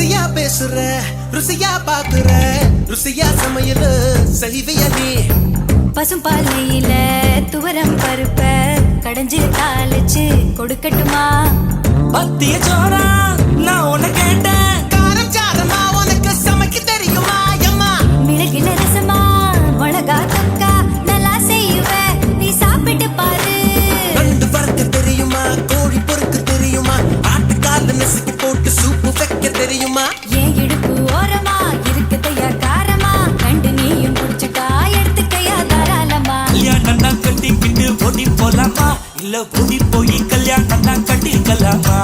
ருசியா பேசுற ருசியா பாக்குற ருசியா சமையல் செய்விய நீ. பசும்பாலையில துவரம் பருப்ப கடைஞ்சு தாளிச்சு கொடுக்கட்டுமா? பத்திய சோறா. தெரியுமா? ஏன் இடுப்பு ஓரமா? இருக்குதையா காரமா? கண்டு நீயும் குடிச்சுட்டா? எடுத்துக்கையா தாராளமா? கல்யாணம் தான் கட்டிக்கிட்டு ஓடி போலாமா? இல்ல ஓடி போய் கல்யாணம் தான் கட்டிக்கலாமா?